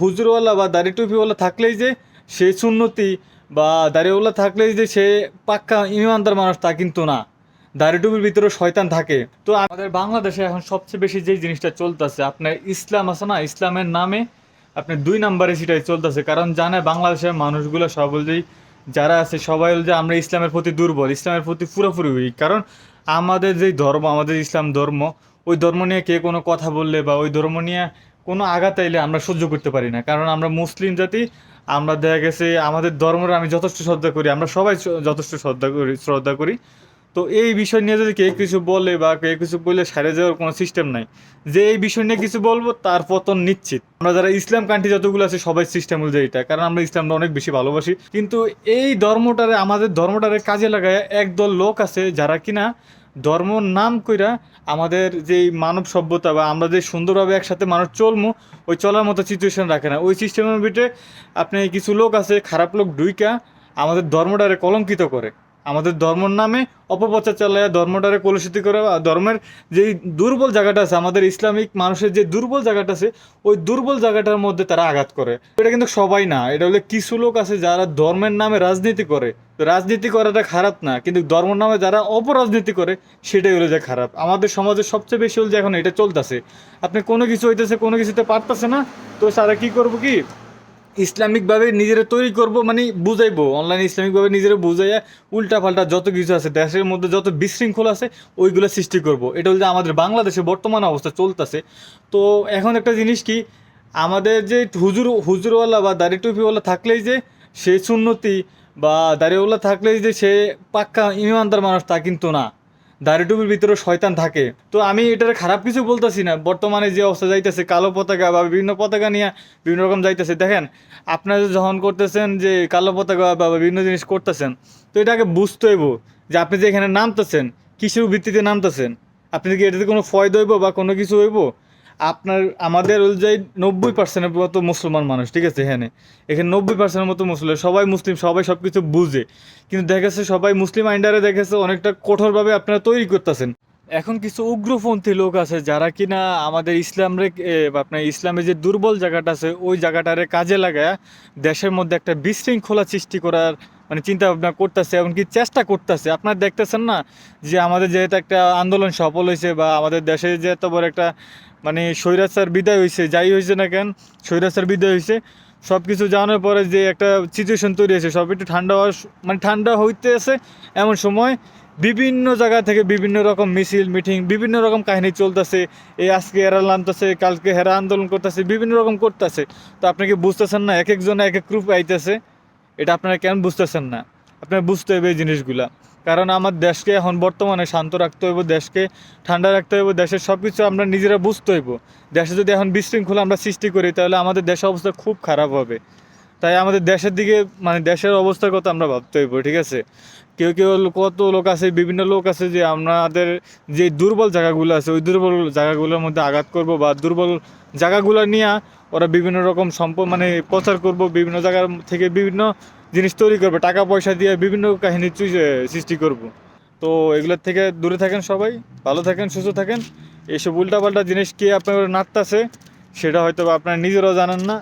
হুজুরওয়ালা বা দাড়ি টুপিওয়ালা থাকলেই যে সে সুন্নতি বা দাড়িওয়ালা থাকলেই যে সে পাক্কা ইমানদার মানুষ, তা কিন্তু না। দাড়ি টুপির ভিতরে শয়তান থাকে। তো আমাদের বাংলাদেশে এখন সবচেয়ে বেশি যে জিনিসটা চলতেছে, আপনার ইসলাম আছে না, ইসলামের নামে আপনি দুই নাম্বারে সেটাই চলতেছে। কারণ জানে বাংলাদেশের মানুষগুলো সব বলতেই যারা আছে সবাই যে আমরা ইসলামের প্রতি দুর্বল, ইসলামের প্রতি পুরোপুরি উইক কারণ আমাদের যে ধর্ম, আমাদের ইসলাম ধর্ম, ওই ধর্ম নিয়ে কে কোনো কথা বললে বা ওই ধর্ম নিয়ে কোনো আঘাত আইলে আমরা সহ্য করতে পারি না। কারণ আমরা মুসলিম জাতি, আমরা দেখা গেছে আমাদের ধর্মের আমি যথেষ্ট শ্রদ্ধা করি, আমরা সবাই যথেষ্ট শ্রদ্ধা করি শ্রদ্ধা করি। তো এই বিষয় নিয়ে যদি কে কিছু বলে বা কে কিছু বলে সারে যাওয়ার কোনো সিস্টেম নাই, যে এই বিষয় নিয়ে কিছু বলব তার পতন নিশ্চিত। আমরা যারা ইসলাম কান্ট্রি যতগুলো আছে সবাই সিস্টেম অনুযায়ী এটা, কারণ আমরা ইসলামটা অনেক বেশি ভালোবাসি। কিন্তু এই ধর্মটারে, আমাদের ধর্মটারে কাজে লাগায় একদল লোক আছে যারা কিনা ধর্ম নাম কইরা আমাদের যে মানব সভ্যতা বা আমরা যে সুন্দরভাবে একসাথে মানুষ চলমু, ওই চলার মতো সিচুয়েশন রাখে না। ওই সিস্টেমের ভিতরে আপনি কিছু লোক আছে, খারাপ লোক ডুইকা আমাদের ধর্মটারে কলঙ্কিত করে। আমাদের ধর্মর নামে অপপ্রচার চালায়, ধর্মটারে কলুষিত করে ধর্মের যে দুর্বল জায়গাটা আছে, আমাদের ইসলামিক মানুষের যে দুর্বল জায়গাটা আছে, ওই দুর্বল জায়গাটার মধ্যে তারা আঘাত করে। এটা কিন্তু সবাই না, এটা হলে কিছু লোক আছে যারা ধর্মের নামে রাজনীতি করে। রাজনীতি করাটা খারাপ না, কিন্তু ধর্মের নামে যারা অপরাজনীতি করে, সেটাই হলো যে খারাপ। আমাদের সমাজে সবচেয়ে বেশি হলো যে এখন এটা চলতেছে। আপনি কোনো কিছু হইতেছে, কোনো কিছুতে পারতেছে না, তো সারা কি করব কি? ইসলামিকভাবে নিজেরা তৈরি করব মানে বুঝাইবো। অনলাইন ইসলামিকভাবে নিজেরা বুঝাইয়া উল্টা পাল্টা যত কিছু আছে, দেশের মধ্যে যত বিশৃঙ্খল আছে, ওইগুলো সৃষ্টি করব। এটা হচ্ছে আমাদের বাংলাদেশে বর্তমান অবস্থা চলতেছে। তো এখন একটা জিনিস কি, আমাদের যে হুজুর, হুজুরওয়ালা বা দাড়ি টুপিওয়ালা থাকলেই যে সে সুন্নতি বা দাড়িওয়ালা থাকলেই যে সে পাক্কা ইমানদার মানুষ তা কিন্তু না। দাড়ি টুপির ভিতরে শয়তান থাকে। তো আমি এটার খারাপ কিছু বলতেছি না। বর্তমানে যে অবস্থা যাইতেছে, কালো পতাকা বা বিভিন্ন পতাকা নিয়ে বিভিন্ন রকম যাইতেছে। দেখেন, আপনারা যখন করতেছেন যে কালো পতাকা বা বিভিন্ন জিনিস করতেছেন, তো এটাকে বুঝতে হইব যে আপনি যে এখানে নামতেছেন, কিসের ভিত্তিতে নামতেছেন? আপনি কি এটাতে কোনো ফয়দ হইব বা কোনো কিছু হইব? আপনার, আমাদের অনুযায়ী নব্বই পার্সেন্টের মতো মুসলমান মানুষ, ঠিক আছে? এখানে এখানে নব্বই পার্সেন্টের মতো মুসলিম সবাই মুসলিম, সবাই সব কিছু বুঝে। কিন্তু দেখেছে সবাই মুসলিম আইন্ডারে দেখেছে অনেকটা কঠোরভাবে আপনারা তৈরি করতেছেন। এখন কিছু উগ্রপন্থী লোক আছে যারা কিনা আমাদের ইসলামরে আপনার ইসলামের যে দুর্বল জায়গাটা আছে, ওই জায়গাটারে কাজে লাগায় দেশের মধ্যে একটা বিশৃঙ্খলা সৃষ্টি করার মানে চিন্তা ভাবনা করতেছে এমনকি চেষ্টা করতেছে। আপনারা দেখতেছেন না যে আমাদের যেহেতু একটা আন্দোলন সফল হয়েছে বা আমাদের দেশে যে এত বড় একটা মানে স্বৈরাচার বিদায় হয়েছে, যাই হয়েছে না কেন, স্বৈরাচার বিদায় হয়েছে। সব কিছু জানার পরে যে একটা সিচুয়েশন তৈরি হয়েছে, সব একটু ঠান্ডা হওয়ার মানে ঠান্ডা হইতে আছে এমন সময় বিভিন্ন জায়গা থেকে বিভিন্ন রকম মিছিল, মিটিং, বিভিন্ন রকম কাহিনী চলতেছে। এই আজকে এরা নামতেছে, কালকে হেরা আন্দোলন করতেছে, বিভিন্ন রকম করতেছে। তো আপনি কি বুঝতেছেন না? এক একজনে এক এক গ্রুপ আইতেছে। এটা আপনারা কেন বুঝতেছেন না? আপনারা বুঝতে হবে এই জিনিসগুলা। কারণ আমার দেশকে এখন বর্তমানে শান্ত রাখতে হইব, দেশকে ঠান্ডা রাখতে হইব, দেশের সব কিছু আমরা নিজেরা বুঝতে হইব। দেশে যদি এখন বিশৃঙ্খলা আমরা সৃষ্টি করি, তাহলে আমাদের দেশের অবস্থা খুব খারাপ হবে। তাই আমাদের দেশের দিকে মানে দেশের অবস্থার কথা আমরা ভাবতে হইব, ঠিক আছে? কেউ কেউ কত লোক আছে, বিভিন্ন লোক আছে যে আমাদের যে দুর্বল জায়গাগুলো আছে, ওই দুর্বল জায়গাগুলোর মধ্যে আঘাত করব বা দুর্বল জায়গাগুলো নিয়ে ওরা বিভিন্ন রকম সম্পদ মানে প্রচার করব, বিভিন্ন জায়গার থেকে বিভিন্ন জিনিস তৈরি করবে, টাকা পয়সা দিয়ে বিভিন্ন কাহিনী সৃষ্টি করব। তো এগুলোর থেকে দূরে থাকেন সবাই, ভালো থাকেন, সুস্থ থাকেন। এইসব উল্টাপাল্টা জিনিস কে আপনার নাড়তাছে, সেটা হয়তো আপনারা নিজেরাও জানেন না।